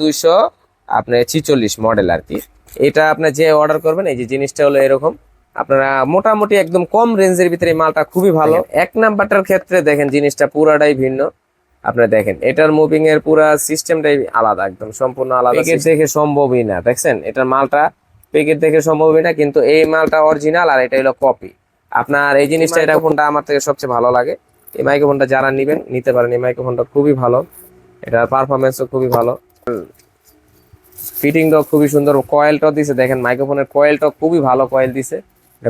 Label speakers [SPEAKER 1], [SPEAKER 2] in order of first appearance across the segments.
[SPEAKER 1] দুইশো আপনার ছিচল্লিশ মডেল আর কি এটা আপনার যে অর্ডার করবেন এই যে জিনিসটা হলো এরকম। আপনারা মোটামুটি একদম কম রেঞ্জের ভিতরে মালটা খুবই ভালো। এক নাম্বারটার ক্ষেত্রে দেখেন জিনিসটা পুরাটাই ভিন্ন। আপনারা দেখেন এটার মুভিং এর পুরা সিস্টেমটাই আলাদা একদম সম্পূর্ণ আলাদা প্যাকেট দেখে সম্ভবই না দেখছেন? এটার মালটা প্যাকেট দেখে সম্ভবই না কিন্তু এই মালটা অরিজিনাল আর এটা হলো কপি আপনার এই জিনিসটা এটা ফোনটা আমার থেকে সবচেয়ে ভালো লাগে? এই মাইক্রোফোনটা যারা নিবেন নিতে পারেন এই মাইক্রোফোনটা খুবই ভালো। এটার পারফরমেন্সও খুবই ভালো। ফিটিংটাও খুবই সুন্দর। কয়েলটাও দিছে, দেখেন মাইক্রোফোনের কয়েলটাও খুবই ভালো কয়েল দিছে।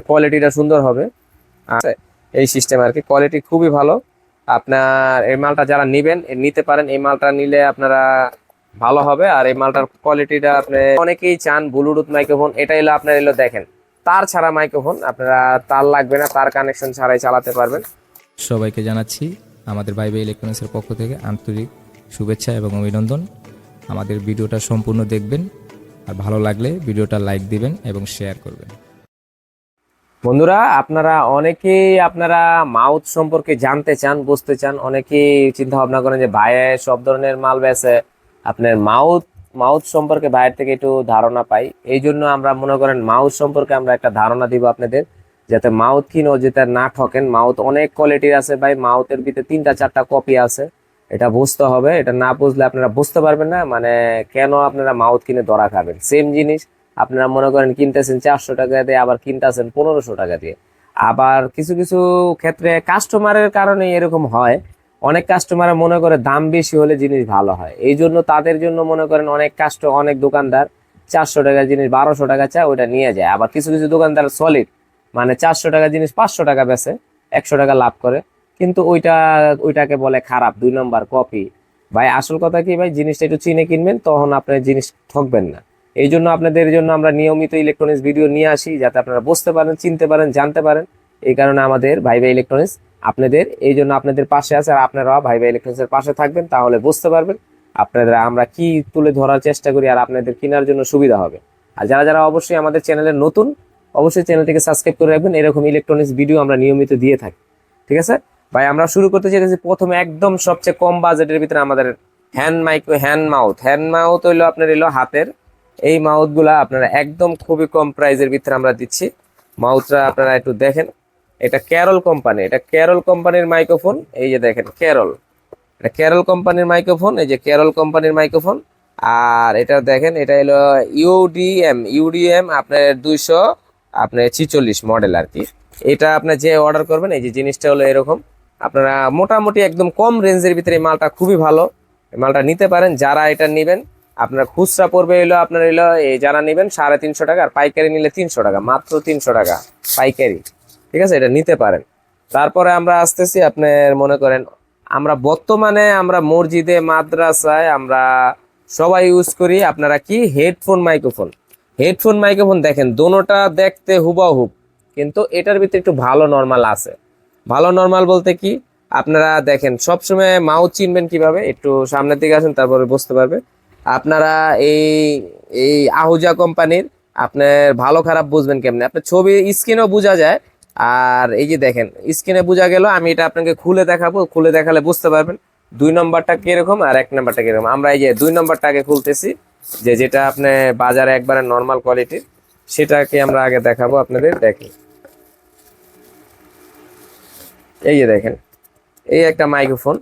[SPEAKER 1] কোয়ালিটিটা সুন্দর হবে। এই সিস্টেম আর কি কোয়ালিটি খুবই ভালো। আপনার এই মালটা যারা নিবেন নিতে পারেন। এই মালটা নিলে আপনারা ভালো হবে। আর এই মালটার কোয়ালিটিটা আপনি অনেকেই চান ব্লুটুথ মাইক্রোফোন এটা এলো আপনার এলো দেখেন। তার ছাড়া মাইক্রোফোন আপনারা তার লাগবে না, তার কানেকশন ছাড়াই চালাতে পারবেন।
[SPEAKER 2] সবাইকে জানাচ্ছি, আমাদের ভাইবে ইলেকট্রনিক্সের পক্ষ থেকে আন্তরিক শুভেচ্ছা এবং অভিনন্দন। আমাদের ভিডিওটা সম্পূর্ণ দেখবেন। আর ভালো লাগলে ভিডিওটা লাইক দিবেন এবং শেয়ার করবেন।
[SPEAKER 1] বন্ধুরা, আপনারা অনেকেই আপনারা মাউথ সম্পর্কে জানতে চান, বুঝতে চান, অনেকেই চিন্তা ভাবনা করেন যে ভাইয়ে সব ধরনের মাল বেচে আপনার মাউথ মাউথ সম্পর্কে বাইরে থেকে একটু ধারণা পাই। এই জন্য আমরা মনে করেন মাউথ সম্পর্কে আমরা একটা ধারণা দিব আপনাদের, যাতে মাউথ কিনো যেটা না ঠকেন। মাউথ অনেক কোয়ালিটির আছে ভাই, মাউথের ভিতরে তিনটা, চারটা কপি আছে। এটা বুঝতে হবে, এটা না বুঝলে আপনারা বুঝতে পারবেন না মানে কেন আপনারা মাউথ কিনে ধরা খাবেন? সেম জিনিস, আপনারা মনে করেন কিনতেছেন চারশো টাকা দিয়ে, আবার কিনতেছেন পনেরোশো টাকা দিয়ে। আবার কিছু কিছু ক্ষেত্রে কাস্টমারের কারণে এরকম হয়, অনেক কাস্টমার মনে করে দাম বেশি হলে জিনিস ভালো হয়। এই জন্য তাদের জন্য মনে করেন অনেক কাস্ট, অনেক দোকানদার চারশো টাকার জিনিস, বারোশো টাকা চায় ওইটা নিয়ে যায়। আবার কিছু কিছু দোকানদার সলিড মানে চারশো টাকার জিনিস, পাঁচশো টাকা বেচে, একশো টাকা লাভ করে। কিন্তু ওইটা, ওইটাকে বলে খারাপ, দুই নম্বর কপি ভাই, আসল কথা কি ভাই? জিনিসটা একটু চিনে কিনবেন, তখন আপনার জিনিস ঠকবেন না। এই জন্য আপনাদের জন্য আমরা নিয়মিত ইলেকট্রনিক্স ভিডিও নিয়ে আসি, যাতে আপনারা বুঝতে পারেন, চিনতে পারেন, জানতে পারেন। এই কারণে আমাদের ভাই ভাই ইলেকট্রনিক্স আপনাদের, এই জন্য আপনাদের পাশে আছে, আর আপনারাও ভাই ভাই ইলেকট্রনিক্সের পাশে থাকবেন, তাহলে বুঝতে পারবেন আপনাদের আমরা কি তুলে ধরার চেষ্টা করি, আর আপনাদের কেনার জন্য সুবিধা হবে। আর যারা যারা অবশ্যই আমাদের চ্যানেলের নতুন, অবশ্যই চ্যানেলটিকে সাবস্ক্রাইব করে রাখবেন। এরকম ইলেকট্রনিক্স ভিডিও আমরা নিয়মিত দিয়ে থাকি। ঠিক আছে? ভাই, আমরা শুরু করতে চাইতেছি প্রথমে একদম সবচেয়ে কম বাজেটের ভিতরে আমাদের hand micro hand mouth hand mouth হইল আপনার এলো হাতের। এই মাউথগুলা আপনারা একদম খুবই কম প্রাইজের ভিতরে আমরা দিচ্ছি। মাউথটা আপনারা একটু দেখেন। এটা ক্যারল কোম্পানি এটা ক্যারল কোম্পানির মাইক্রোফোন এই যে দেখেন ক্যারল এটা ক্যারল কোম্পানির মাইক্রোফোন এই যে ক্যারল কোম্পানির মাইক্রোফোন আর এটা দেখেন, এটা হলো ইউডিএম ইউডিএম আপনার দুইশো, আপনার ছিচল্লিশ মডেল আর কি। এটা আপনার যে অর্ডার করবেন, এই যে জিনিসটা হলো এরকম। আপনারা মোটামুটি একদম কম রেঞ্জের ভিতরে এই মালটা খুবই ভালো। এই মালটা নিতে পারেন, যারা এটা নেবেন, আপনার খুচরা পড়বে হলো আপনার হলো, এই যারা নেবেন, সাড়ে তিনশো টাকা, আর পাইকারি নিলে তিনশো টাকা, মাত্র তিনশো টাকা পাইকারি। ঠিক আছে? এটা নিতে পারেন। তারপরে আমরা আসতেছি আপনার, মনে করেন, আমরা বর্তমানে আমরা মসজিদে, মাদ্রাসায় আমরা সবাই ইউজ করি, আপনারা কি? Headphone, microphone. হেডফোন, মাইক্রোফোন দেখেন, দোনোটা দেখতে হুবাহুব কিন্তু এটার ভিতরে একটু ভালো নর্মাল আছে। ভালো নর্মাল বলতে কি? আপনারা দেখেন, সবসময় মাউথ চিনবেন কীভাবে? একটু সামনের দিকে আসেন, তারপরে বুঝতে পারবে। আপনারা এই এই আহুজা কোম্পানির আপনার ভালো খারাপ বুঝবেন কেমনে? আপনার ছবি স্ক্রিনেও বোঝা যায়। আর এই যে দেখেন, স্ক্রিনে বোঝা গেল, আমি এটা আপনাকে খুলে দেখাবো। খুলে দেখালে বুঝতে পারবেন দুই নম্বরটা কীরকম আর এক নম্বরটা কীরকম। আমরা এই যে দুই নম্বরটা আগে খুলতেছি, যে যেটা আপনি বাজারে একবারে নর্মাল কোয়ালিটির সেটাকে আমরা আগে দেখাবো আপনাদের দেখি। এই যে দেখেন, এই একটা মাইক্রোফোন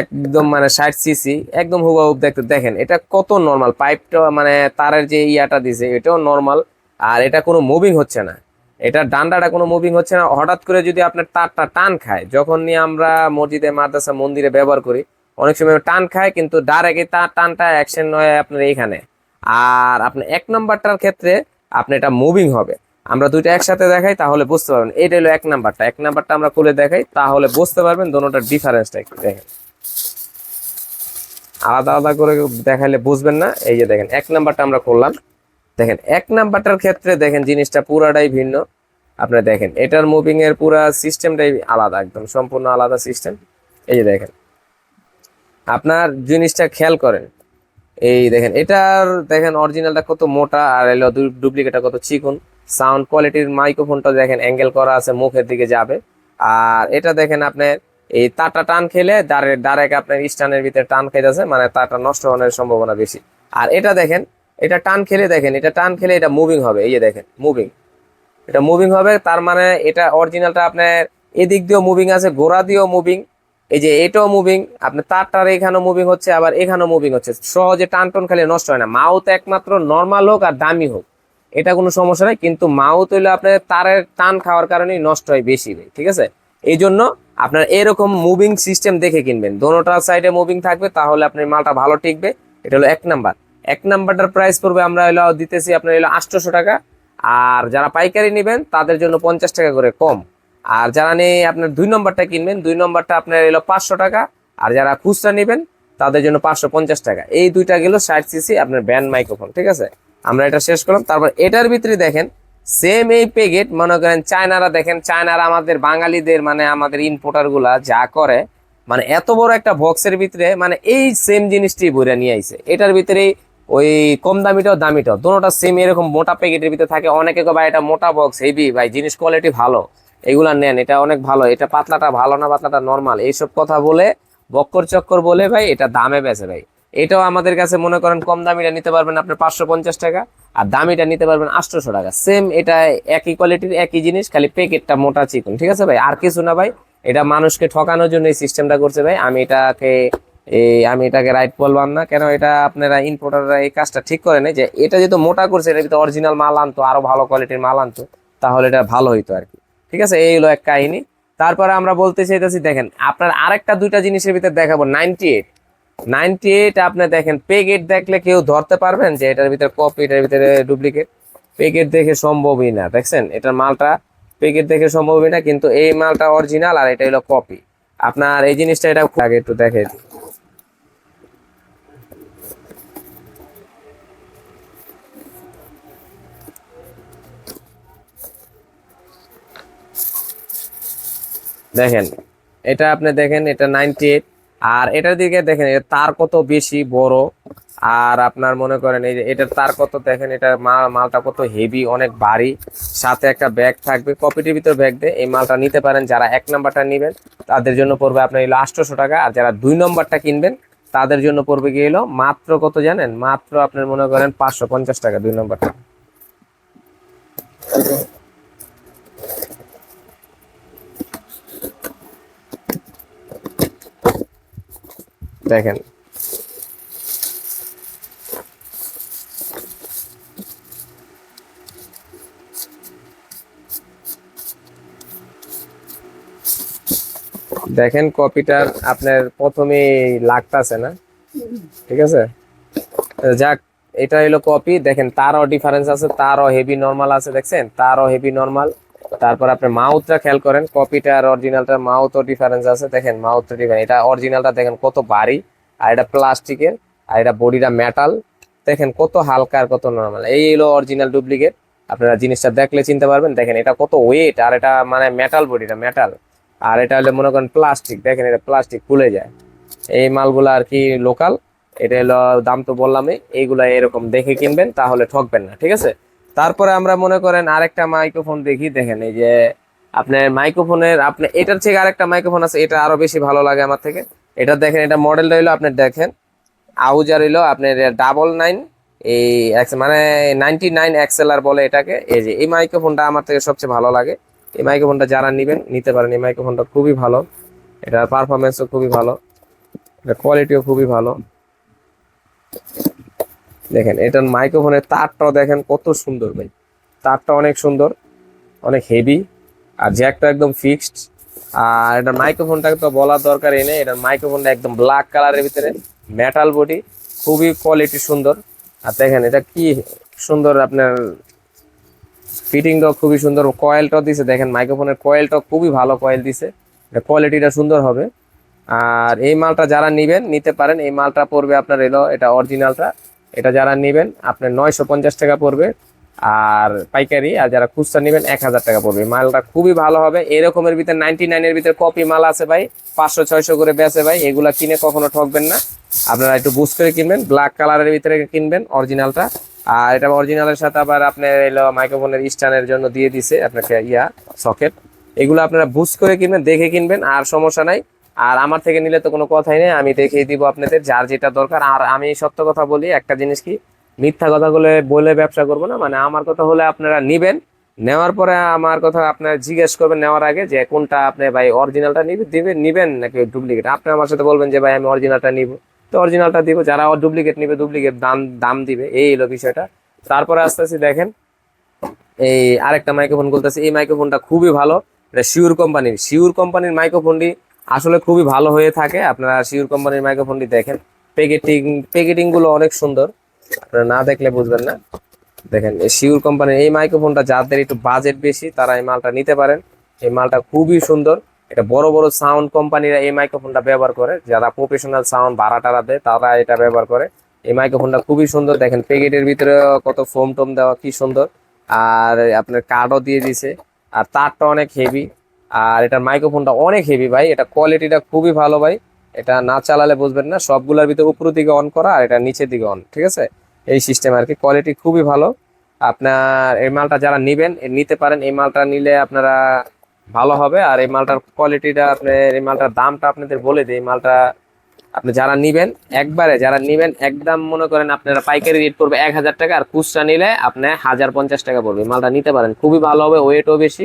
[SPEAKER 1] একদম মানে ষাট সিসি একদম হুবাহুব দেখতে, দেখেন, এটা কত নর্মাল পাইপটা মানে তারের যে ইয়াটা দিছে, এটাও নর্মাল আর এটা কোনো মুভিং হচ্ছে না। এটা ডান্ডাটা কোনো মুভিং হচ্ছে না। হঠাৎ করে যদি আপনার তারটা টান খায়, যখন নিয়ে আমরা মসজিদে, মাদ্রাসা, মন্দিরে ব্যবহার করি, অনেক সময় টান খায়, কিন্তু ডাইরেক্ট তার টানটা অ্যাকশন হয় আপনার এইখানে। আর আপনার এক নম্বরটার ক্ষেত্রে, আপনি এটা মুভিং হবে। আমরা দুইটা একসাথে দেখাই, তাহলে বুঝতে পারবেন। এটা হলো এক নাম্বারটা। এক নাম্বারটা আমরা খুলে দেখাই, তাহলে বুঝতে পারবেন দোনোটার ডিফারেন্সটা একটু দেখেন। আলাদা আলাদা করে দেখাইলে বুঝবেন না। এই যে দেখেন, এক নাম্বারটা আমরা করলাম দেখেন, এক নাম্বারটার ক্ষেত্রে দেখেন জিনিসটা পুরাটাই ভিন্ন। আপনি দেখেন, এটার মুভিং এর পুরা সিস্টেমটাই আলাদা একদম, সম্পূর্ণ আলাদা সিস্টেম এই যে দেখেন, আপনার জিনিসটা খেয়াল করেন। এই দেখেন, এটার দেখেন অরিজিনালটা কত মোটা, আর এলো ডুপ্লিকেটটা কত চিকন। সাউন্ড কোয়ালিটির মাইক্রোফোনটা দেখেন অ্যাঙ্গেল করা আছে, মুখের দিকে যাবে। আর এটা দেখেন আপনার, এই তারটা টান খেলে ডাইরেক্ট আপনার স্টানের ভিতরে টান খাইতেছে মানে তারটা নষ্ট হওয়ার সম্ভাবনা বেশি। আর এটা দেখেন, এটা টান খেলে দেখেন, এটা টান খেলে এটা মুভিং হবে, এই যে দেখেন মুভিং এটা মুভিং হবে, তার মানে এটা অরিজিনালটা আপনার এদিক দিয়েও মুভিং আছে, গোড়া দিয়েও মুভিং এই যে এটাও মুভিং আপনার তারটার এখানেও মুভিং হচ্ছে, আবার এখানেও মুভিং হচ্ছে। সহজে টান টন খালি নষ্ট হয় না। মাউথ একমাত্র নর্মাল হোক আর দামি হোক। এটা কোনো সমস্যা নাই, কিন্তু মাউথ হইলে আপনার তারের টান খাওয়ার কারণেই নষ্ট হয় বেশি ভাই, ঠিক আছে? এই জন্য আপনার এরকম মুভিং সিস্টেম দেখে কিনবেন। দোনোটার সাইডে মুভিং থাকবে, তাহলে আপনার মালটা ভালো টিকবে। এটা হলো এক নাম্বার। এক নাম্বারটার প্রাইস পড়বে, আমরা হলো দিতেছি আপনার হলো আটশোশো টাকা। আর যারা পাইকারি নেবেন, তাদের জন্য পঞ্চাশ টাকা করে কম। আর যারা নেই আপনার দুই নম্বরটা কিনবেন, দুই নম্বরটা আপনার এলো পাঁচশো টাকা। আর যারা খুচরা নেবেন, তাদের জন্য পাঁচশো পঞ্চাশ টাকা। এই দুইটা গেল ষাট সিসি আপনার ব্যান্ড মাইক্রোফোন ঠিক আছে? আমরা এটা শেষ করলাম। তারপর এটার ভিতরে দেখেন সেম এই পেগেট মনে করেন চায়নারা দেখেন, চায়নারা আমাদের বাঙালিদের মানে আমাদের ইম্পোর্টারগুলা যা করে মানে এত বড় একটা বক্সের ভিতরে মানে এই সেম জিনিসটি বইরা নিয়ে আইছে। এটার ভিতরে ওই কম দামিটাও দামিটাও দুটোটা সেম এরকম মোটা প্যাকেটের ভিতরে থাকে। অনেকে ভাই, এটা মোটা বক্স হেভি ভাই, জিনিস কোয়ালিটি ভালো। এগুলা নেন, এটা অনেক ভালো, এটা পাতলাটা ভালো না, পাতলাটা নর্মাল এইসব কথা বলে, বক্কর চক্কর বলে, ভাই, এটা দামে বেচে, ভাই। এটাও আমাদের কাছে মনে করেন কম দামিটা নিতে পারবেন আপনার পাঁচশো পঞ্চাশ টাকা, আর দামিটা নিতে পারবেন আটশোশো টাকা। সেম এটা একই কোয়ালিটির একই জিনিস, খালি প্যাকেটটা মোটা চিকন, ঠিক আছে ভাই? আর কিছু না ভাই, এটা মানুষকে ঠকানোর জন্য এই সিস্টেমটা করছে ভাই। আমি এটাকে আমি এটাকে রাইট বললাম না, কেন এটা আপনারা ইম্পোর্টাররা এই কাজটা ঠিক করে নেই যে এটা যেহেতু মোটা করছে এটা ভিতরে অরিজিনাল মাল আনতো, আরও ভালো কোয়ালিটির মাল আনতো, তাহলে এটা ভালো হইতো আর কি। ঠিক আছে? এই হলো এক কাহিনী। তারপরে আমরা বলতে চাইতেছি, দেখেন, আপনার আরেকটা দুইটা জিনিসের ভিতরে দেখাবো নাইনটি এইট নাইনটি এইট আপনি দেখেন পেগেট দেখলে কেউ ধরতে পারবেন যে এটার ভিতরে কপি এটার ভিতরে ডুপ্লিকেট পেগেট দেখে সম্ভবই না, দেখছেন? এটার মালটা পেগেট দেখে সম্ভবই না, কিন্তু এই মালটা অরিজিনাল আর এটা হলো কপি আপনার এই জিনিসটা এটা আগে একটু দেখে দেখেন, এটা আপনি দেখেন, এটা নাইনটি এইট। আর এটার দিকে দেখেন তার কত বেশি, বড়। আর আপনার মনে করেন, এই যে এটার তার কত, দেখেন এটা মাল, মালটা কত হেভি অনেক ভারী। সাথে একটা ব্যাগ থাকবে কপিটির ভিতর ব্যাগ দিয়ে এই মালটা নিতে পারেন। যারা এক নাম্বারটা নেবেন, তাদের জন্য পড়বে আপনার এলো আটশোশো টাকা। আর যারা দুই নম্বরটা কিনবেন, তাদের জন্য পড়বে গিয়ে হলো মাত্র কত জানেন? মাত্র আপনার মনে করেন পাঁচশো পঞ্চাশ টাকা, দুই নম্বরটা দেখেন। দেখেন কপিটার আপনার প্রথমে লাগতাছে না। ঠিক আছে? যাক, এটা হলো কপি। দেখেন, তারও ডিফারেন্স আছে, তারও হেভি নর্মাল আছে, দেখছেন? তারও হেভি নর্মাল তারপর আপনি মাউথটা খেয়াল করেন, কপিটা আর অরিজিনালটার মাউথও ডিফারেন্স আছে। দেখেন মাউথটা ডিফারেন্স এটা অরিজিনালটা দেখেন কত ভারী, আর এটা প্লাস্টিকের, আর এটা বডিটা মেটাল দেখেন কত হালকা আর কত নর্মাল এই হলো অরিজিনাল ডুপ্লিকেট আপনারা জিনিসটা দেখলে চিনতে পারবেন। দেখেন এটা কত ওয়েট আর এটা মানে মেটাল বডিটা মেটাল আর এটা হলে মনে করেন প্লাস্টিক দেখেন এটা প্লাস্টিক খুলে যায়। এই মালগুলো আর কি লোকাল এটা হলো দাম তো বললামই। এইগুলা এরকম দেখে কিনবেন, তাহলে ঠকবেন না। ঠিক আছে? তারপরে আমরা মনে করেন আরেকটা মাইক্রোফোন দেখি, দেখেন এই যে আপনার মাইক্রোফোনের আপনি, এটার থেকে আরেকটা মাইক্রোফোন আছে, এটা আরও বেশি ভালো লাগে আমার থেকে। এটা দেখেন, এটা মডেল হইল আপনি দেখেন, আউজার হইল আপনার ডাবল নাইন এই মানে নাইনটি নাইন এক্সেলার বলে এটাকে। এই যে, এই মাইক্রোফোনটা আমার থেকে সবচেয়ে ভালো লাগে। এই মাইক্রোফোনটা যারা নেবেন, নিতে পারেন। এই মাইক্রোফোনটা খুবই ভালো। এটার পারফরমেন্সও খুবই ভালো। এটা কোয়ালিটিও খুবই ভালো। দেখেন, এটার মাইক্রোফোনের তারটাও দেখেন কত সুন্দর ভাই। তারটা অনেক সুন্দর, অনেক হেভি আর জ্যাকটা একদম ফিক্সড আর এটার মাইক্রোফোনটাকে তো বলার দরকার নেই, এটার মাইক্রোফোনটা একদম ব্ল্যাক কালারের ভিতরে মেটাল বডি খুবই কোয়ালিটি সুন্দর। আর দেখেন, এটা কি সুন্দর আপনার ফিটিংটাও খুবই সুন্দর কয়েলটাও দিছে, দেখেন মাইক্রোফোনের কয়েলটাও খুবই ভালো কয়েল দিছে কোয়ালিটিটা সুন্দর হবে। আর এই মালটা যারা নেবেন, নিতে পারেন, এই মালটা পড়বে আপনার এলো, এটা অরিজিনালটা এটা যারা নেবেন, আপনার নয়শো পঞ্চাশ টাকা পড়বে। আর পাইকারি, আর যারা খুচরা নেবেন, এক হাজার টাকা পড়বে। মালটা খুবই ভালো হবে। এরকমের ভিতরে নাইনটি নাইনের ভিতরে কপি মাল আছে ভাই। পাঁচশো, ছয়শো করে বেচে ভাই। এগুলা কিনে কখনো ঠকবেন না। আপনারা একটু বুঝ করে কিনবেন। ব্ল্যাক কালারের ভিতরে কিনবেন অরিজিনালটা। আর এটা অরিজিনালের সাথে আবার আপনার এলো মাইক্রোফোনের স্ট্যান্ডের জন্য দিয়ে দিছে আপনাকে ইয়া সকেট। এগুলো আপনারা বুঝ করে কিনবেন, দেখে কিনবেন। আর সমস্যা নাই আর আমার থেকে নিলে তো কোনো কথাই নেই, আমি দেখিয়ে দিব আপনাদের যার যেটা দরকার। আর আমি সত্য কথা বলি, একটা জিনিস কি, মিথ্যা কথা বলে বলে ব্যবসা করব না মানে আমার কথা হলে আপনারা নিবেন। নেওয়ার পরে আমার কথা আপনারা জিজ্ঞেস করবেন নেওয়ার আগে যে কোনটা আপনি ভাই অরিজিনালটা নিবে, দিবেন, নিবেন নাকি ডুপ্লিকেট আপনি আমার সাথে বলবেন যে ভাই আমি অরিজিনালটা নিব। তো অরিজিনালটা দিব, যারা ডুপ্লিকেট নিবে ডুপ্লিকেট দাম দাম দিবে, এই হলো বিষয়টা। তারপরে আস্তে আস্তে দেখেন, এই আরেকটা মাইক্রোফোন বলতেছে এই মাইক্রোফোনটা খুবই ভালো, এটা শিউর কোম্পানির শিউর কোম্পানির মাইক্রোফোনটি আসলে খুবই ভালো হয়ে থাকে। আপনারা শিউর কোম্পানির মাইক্রোফোনটি দেখেন। প্যাকেটিং প্যাকেটিংগুলো অনেক সুন্দর। আপনারা না দেখলে বুঝবেন না। দেখেন শিউর কোম্পানির এই মাইক্রোফোনটা যাদের একটু বাজেট বেশি, তারা এই মালটা নিতে পারেন। এই মালটা খুবই সুন্দর। এটা বড় বড় সাউন্ড কোম্পানিরা এই মাইক্রোফোনটা ব্যবহার করে। যারা প্রফেশনাল সাউন্ড ভাড়া টাড়া দেয়, তারা এটা ব্যবহার করে। এই মাইক্রোফোনটা খুবই সুন্দর। দেখেন প্যাকেটের ভিতরে কত ফোম টোম দেওয়া, কি সুন্দর। আর আপনার কার্ডও দিয়ে দিছে। আর তারটা অনেক হেভি আর এটার মাইক্রোফোনটা অনেক হেভি ভাই। এটা কোয়ালিটিটা খুবই ভালো ভাই। এটা না চালালে বুঝবেন না। সবগুলোর ভিতরে উপর দিকে অন করা আর এটা নিচের দিকে অন ঠিক আছে? এই সিস্টেম আর কি। কোয়ালিটি খুবই ভালো। আপনার এই মালটা যারা নিবেন নিতে পারেন। এই মালটা নিলে আপনারা ভালো হবে। আর এই মালটার কোয়ালিটিটা আপনার এই মালটার দামটা আপনাদের বলে দিই। এই মালটা আপনি যারা নিবেন, একবারে যারা নিবেন, একদম মনে করেন আপনারা পাইকারি রেট পড়বে এক হাজার টাকা। আর খুচরা নিলে আপনি হাজার পঞ্চাশ টাকা পড়বে। মালটা নিতে পারেন। খুবই ভালো হবে। ওয়েটও বেশি।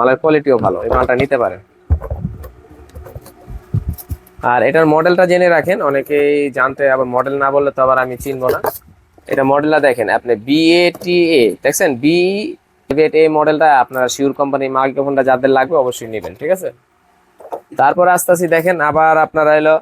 [SPEAKER 1] মালের কোয়ালিটিও ভালো, এই মালটা নিতে পারেন আর এটার মডেলটা জেনে রাখেন, অনেকেই জানতে আবার মডেল না বললে তো আবার আমি চিনবো না। এটা মডেলটা দেখেন, আপনি বিএটিএ দেখছেন? বি এ মডেলটা আপনার শিউর কোম্পানি মাইক্রোফোনটা যাদের লাগবে অবশ্যই নেবেন, ঠিক আছে? তারপর আস্তে আস্তে দেখেন, আবার আপনারা এলো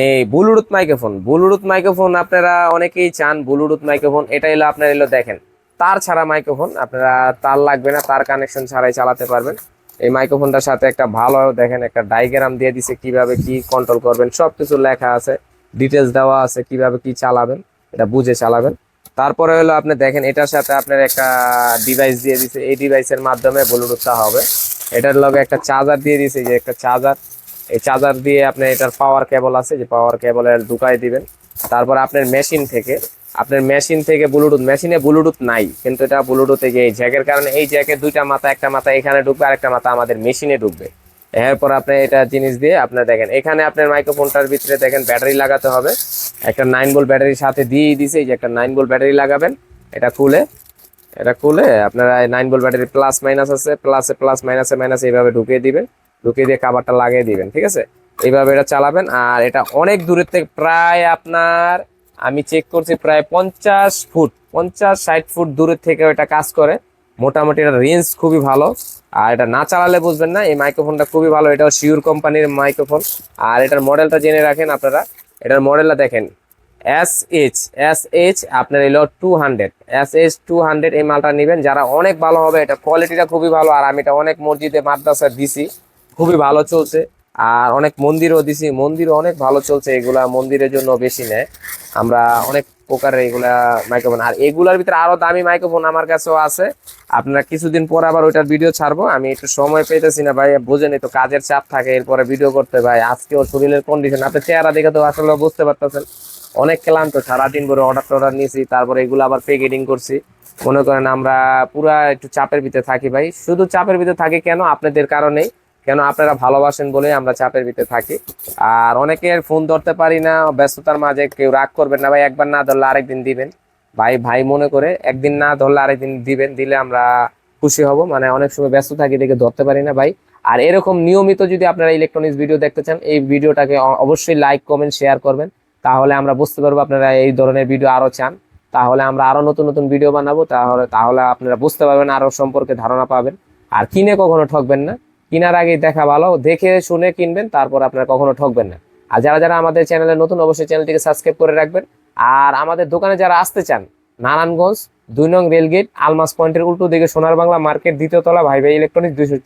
[SPEAKER 1] এই ব্লুটুথ মাইক্রোফোন ব্লুটুথ মাইক্রোফোন আপনারা অনেকেই চান ব্লুটুথ মাইক্রোফোন এটা এলো আপনার এলো দেখেন। তার ছাড়া মাইক্রোফোন আপনারা তার লাগবে না, তার কানেকশন ছাড়াই চালাতে পারবেন। এই মাইক্রোফোনটার সাথে একটা ভালো, দেখেন একটা ডায়গ্রাম দিয়ে দিছে কীভাবে কি কন্ট্রোল করবেন সব কিছু লেখা আছে ডিটেলস দেওয়া আছে কীভাবে কি চালাবেন, এটা বুঝে চালাবেন। তারপরে হলো আপনি দেখেন, এটার সাথে আপনার একটা ডিভাইস দিয়ে দিছে, এই ডিভাইসের মাধ্যমে ব্লুটুথটা হবে। এটার লগে একটা চার্জার দিয়ে দিছে, যে একটা চার্জার এই চার্জার দিয়ে আপনার এটার পাওয়ার কেবল আছে, যে পাওয়ার কেবলের ঢুকাই দিবেন। তারপর আপনার মেশিন থেকে আপনার মেশিন থেকে ব্লুটুথ মেশিনে ব্লুটুথ নাই, কিন্তু এটা ব্লুটুথে যে জ্যাকের কারণে এই জ্যাকে দুইটা মাথা, একটা মাথা এখানে ঢুকবে আর একটা মাথা আমাদের মেশিনে ঢুকবে। এরপর আপনি এটা জিনিস দিয়ে আপনার দেখেন, এখানে আপনার মাইক্রোফোনটার ভিতরে দেখেন ব্যাটারি লাগাতে হবে। একটা নাইন ভোল্ট ব্যাটারির সাথে দিয়েই দিছে, এই যে একটা নাইন ভোল্ট ব্যাটারি লাগাবেন, এটা খুলে এটা খুলে আপনারা nine volt battery plus minus আছে প্লাসে প্লাস মাইনাসে মাইনাস এইভাবে ঢুকিয়ে দিবেন, ঢুকিয়ে দিয়ে কাভারটা লাগিয়ে দিবেন, ঠিক আছে? এইভাবে এটা চালাবেন, আর এটা অনেক দূরের থেকে প্রায় আপনার আমি চেক করছি প্রায় পঞ্চাশ ফুট, পঞ্চাশ ষাট ফুট দূরের থেকে এটা কাজ করে। মোটামুটি এটা রেঞ্জ খুবই ভালো। আর এটা না চালালে বুঝবেন না, এই মাইক্রোফোনটা খুবই ভালো, এটাও শিওর কোম্পানির মাইক্রোফোন আর এটার মডেলটা জেনে রাখেন আপনারা। এটার মডেলটা দেখেন এস এইচ এস এইচ আপনার এলো two hundred S H two hundred এই মালটা নেবেন। যারা অনেক ভালো হবে, এটা কোয়ালিটিটা খুবই ভালো। আর আমি এটা অনেক মসজিদে মাদ্রাসা দিছি। খুবই ভালো চলছে। আর অনেক মন্দিরও দিছি। মন্দিরও অনেক ভালো চলছে, এগুলা মন্দিরের জন্য বেশি নেয়। আমরা অনেক প্রকারের এগুলা মাইক্রোফোন আর এগুলার ভিতরে আরও দামি মাইক্রোফোন আমার কাছেও আছে। আপনারা কিছুদিন পর আবার ওইটার ভিডিও ছাড়বো। আমি একটু সময় পেতেছি না ভাই, বুঝেনি তো কাজের চাপ থাকে, এরপরে ভিডিও করতে ভাই। আজকে ওর শরীরের কন্ডিশন আপনি চেহারা দেখে তো আসলে বুঝতে পারতেছেন। অনেক ক্লান্ত, সারাদিন করে অর্ডার টর্ডার নিয়েছি তারপরে এগুলো আবার প্যাকেটিং করছি। মনে করেন আমরা পুরা একটু চাপের ভিতরে থাকি ভাই। শুধু চাপের ভিতরে থাকি কেন? আপনাদের কারণেই। কেন আপনারা ভালোবাসেন বলেই আমরা চাপের ভিতরে থাকি। আর অনেকের ফোন ধরতে পারি না, ব্যস্ততার মাঝে কেউ রাগ করবেন না, ভাই একবার না ধরলে আরেকদিন দিবেন। ভাই ভাই মনে করে একদিন না ধরলে আরেকদিন দিবেন, দিলে আমরা খুশি হব। মানে অনেক সময় ব্যস্ত থাকি দেখে ধরতে পারি না, ভাই। আর এরকম নিয়মিত যদি আপনারা ইলেকট্রনিক্স ভিডিও দেখতে চান, এই ভিডিওটাকে অবশ্যই লাইক কমেন্ট শেয়ার করবেন। তাহলে আমরা বুঝতে পারব আপনারা এই ধরনের ভিডিও আরও চান। তাহলে আমরা আরও নতুন নতুন ভিডিও বানাবো। তাহলে তাহলে আপনারা বুঝতে পারবেন, আরও সম্পর্কে ধারণা পাবেন। আর কিনে কখনো ঠকবেন না। কেনার আগে দেখা ভালো, দেখে শুনে কিনবেন, তারপর আপনারা কখনো ঠকবেন না। আর যারা যারা আমাদের চ্যানেলে নতুন, অবশ্যই চ্যানেলটিকে সাবস্ক্রাইব করে রাখবেন। আর আমাদের দোকানে যারা আসতে চান, নারায়ণগঞ্জ, দুই নং রেলগেট, আলমাস পয়েন্টের উল্টো দিকে সোনার বাংলা মার্কেট, দ্বিতীয় তলা ভাই ভাই ইলেকট্রনিক্স, দুইশো